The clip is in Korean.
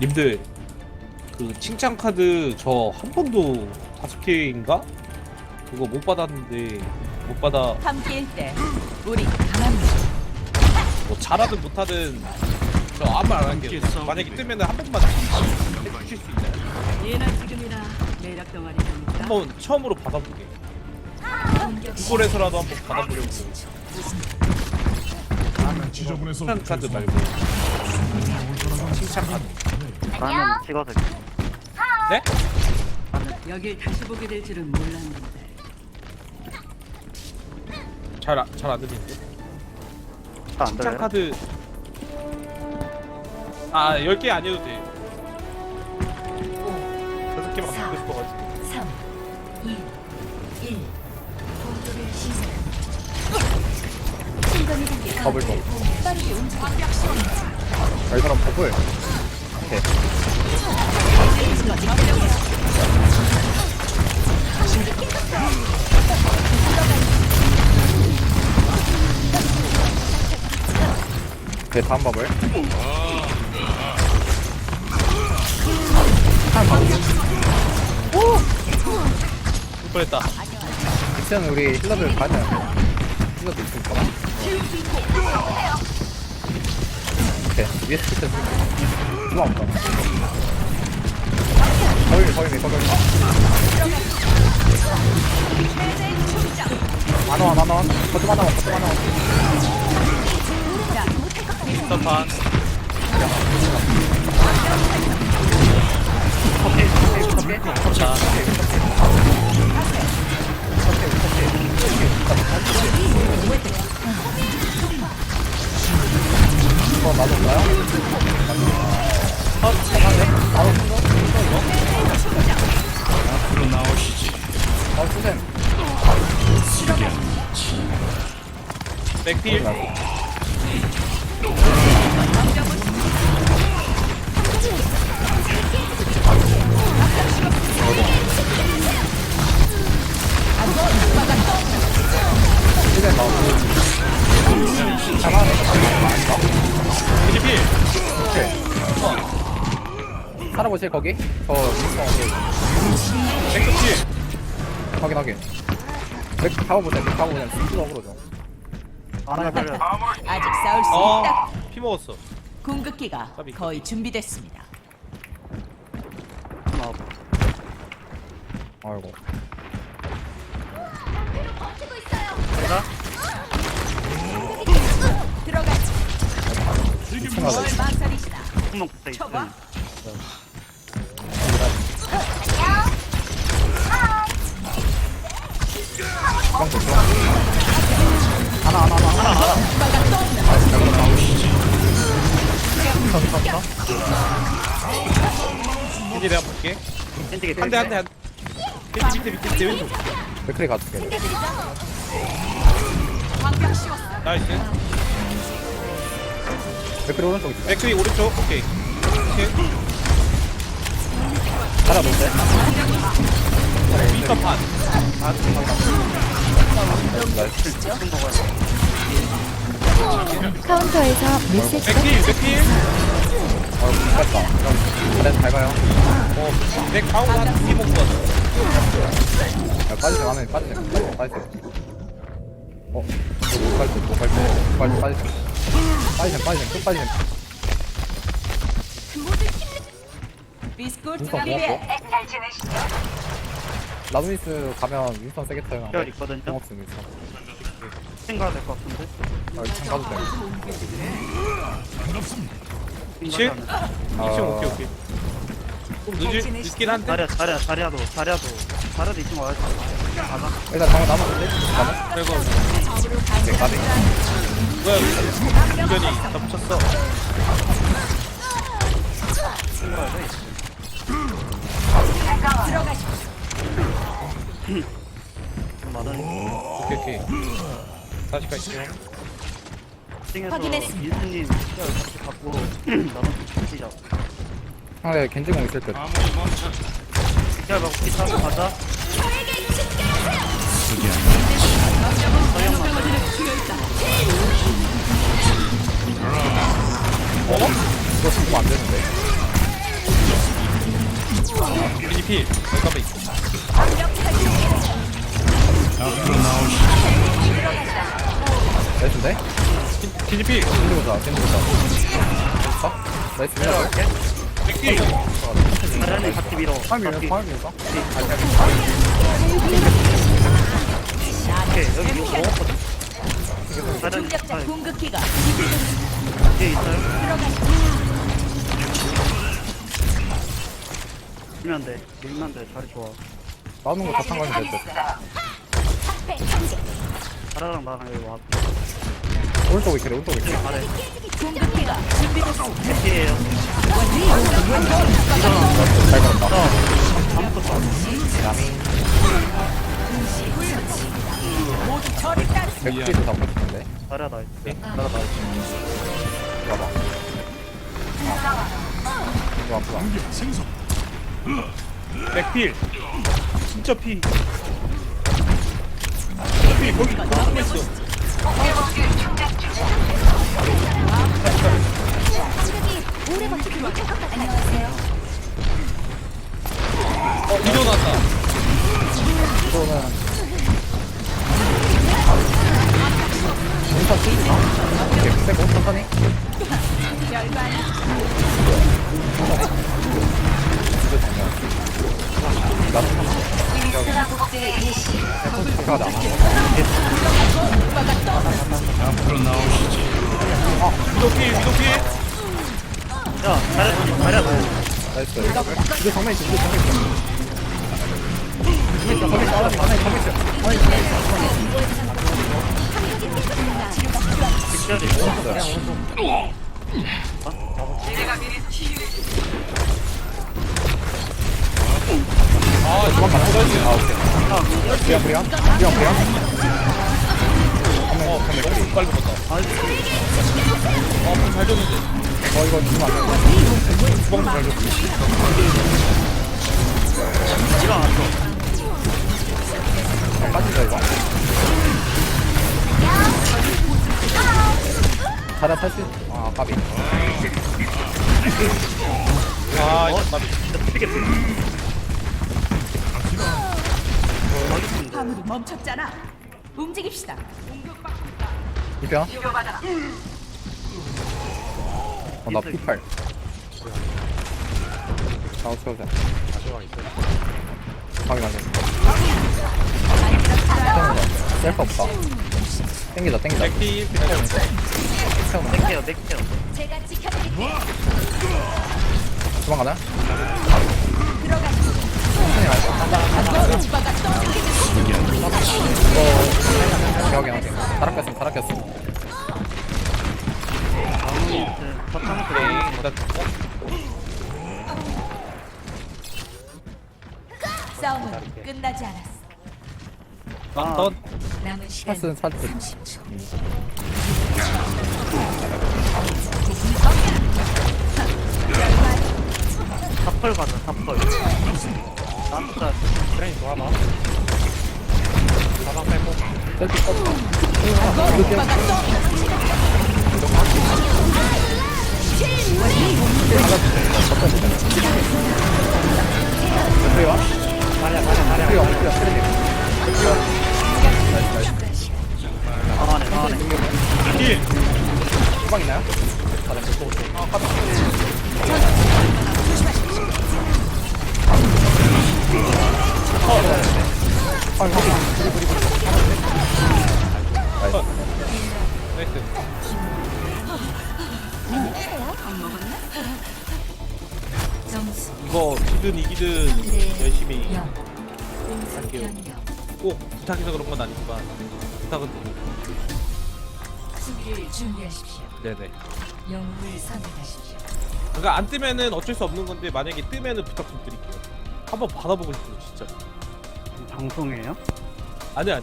님들 그 칭찬 카드 저 한 번도 다섯 개인가? 그거 못 받았는데 못 받아. 함께일 때 우리 강합니다. 뭐 잘하든 못하든 저 아무 말안 할게요. 만약에 뜨면 한 번만 해주실 수 있나요? 예나 지금이나 매력 덩어리 됩니다. 한번 처음으로 받아보게 구글에서라도 한번 받아보려고. 지저분해서 칭찬 카드 말고. 칭찬 카드 나는 찍어서 네? 여길 다시 보게 될 줄은 몰랐는데. 잘잘안 들리는데 안 칭찬 들려요? 카드 아 10개 아니어도 돼 다섯 개만 받고 싶어가지고 3, 2, 1. 공격을 시작. 신검이 빠르게 움직여. 이 사람 버블 다음 버블 울. 뻔했다. 미션 우리 힐러들 되는데 힐러도 있으니까 오케이 위에서 누 가 없다. 거기 거기 거기. 만원 만원 거점 하나 거점 하나 스타판 자 이거 올까요? 어? 어 백필 보실 거기? 저 윈스턴 백필 확인 확인. 맥 타고 보자 맥 타고 그냥 스피드 어그로죠 하나 걸려 아직 싸울 수 있다. 어피 먹었어. 궁극기가 까비. 거의 준비됐습니다. 아이고. 들어가지. 미친가다 뭘 있어. 쳐봐. 줘 주방 하나 하나 하나 하나 하나 이제 내가 볼게. 샌디게 한대 한대 한 대. 밑에 밑에 밑에 왼쪽 맥크리 가줄게. 나이스. 맥크리 오른쪽 있어. 맥크리 오른쪽. 오케이. 오케이. 살아 볼때 윈터판 카운터에서 메시지가 맥필 맥필 어 못갔다. 잘해서 잘 가요. 어맥 가운데 한 두개 먹고 왔어 야 빠지세요 안에 빠지세요 빠지세요 빠지세요 어? 못 빠지세요 못 빠지세요 못 빠지세요 빠지세요 빠지세요 쭉 빠지세요. 비스코트 윈스턴 비비에 고맙고 라도니스 가면 윈스턴 세게 타요. 별 있거든요? 고맙습 윈스턴 생각가 될것 같은데? 아 이층 가도 돼 2층? 아, 2층 오케이 오케이. 좀 늦을, 늦긴 한데? 자리야 자리야 자리야도 자리야도. 자리야도 이쯤 와야지 가자. 일단 방어 남았는데? 잠깐만 아이고 오케이 가네. 뭐야 유견이 다 붙였어. 좀 많으니까 오 케이 오케이. 다시 갈게요 층에서 확인했습니다. 민수님 시야 같이 갖고 나눠 붙이자 상대 겐지공 있을 듯. 아무리 멈춰. 시야 갖고 기 타고 가자 어? 이거 죽으면 안 되는데. 미니필 잠깐만 나이스인데? 보자 겐지 보자 됐어? 나이스 밀어 백필 자리아님 같이 밀어 같이. 파이 밀어 오케이 여기 이거 먹었거든 자리아님 자리 공격기가 뒤에 있어요 밀면 안돼 밀면 안돼 자리 좋아 나오는 거다 상관이 될듯 자라랑 나랑 여기 와. 오른쪽 위키래 오른쪽 위키 아래 공격기가 준비됐어. 뒤에요. 잘 걸었다 아무것도 안 백피도 잡고 싶은데 자리아 나이스 나가 나가 봐봐 이거 아프다 백필. 진짜 피 피, 거기 가고 있어. 어, 일어났다. 쓰지 마 오케이 빼고 천천히 나 가자 위도 피, 위도 피. 야 자리아 자리아 너 나이스 이거 정면 있어 이거 정면 있어 정면 있어 정면 있어 안에 정면 있어 안에 정면 있어 직결이 있어요. 아, 이거 도망가 아 오케이 브리안 브리안 브리안 브리안 어, 너무 빨리 먹었다. 아 어, 잘 줬는데. 어 이거 주면 안 돼 주방도 잘 줬어. 이거 안 왔어 빠지자 이거 자라 탈수 아 까비 아, 이거 나 진짜 피게 화물이 멈췄잖아. 움직입시다. 이편 어나 P8 나우 채우자 확인 확인 셀프 없다. 땡기자 땡기자 백필, 채우는 넥해요 넥해요. 제가 지켜드릴게요. 도망가나? 천천히 갈까? 이거 남은 시간 파스는 살듯 30초. 사펄 가자 사펄. 나한테 트레인 좋아봐. 가방 빼고. 셀프 이거 뛰어 그 할게요. 꼭 부탁해서 그런 건 아니지만 부탁은 드립니다. 수비를 준비하십시오. 네네. 영웅을 선택하십시오. 그러니까 안 뜨면은 어쩔 수 없는 건데 만약에 뜨면은 부탁 좀 드릴게요. 한번 받아보고 싶어요 진짜. 방송이에요? 아니 아니.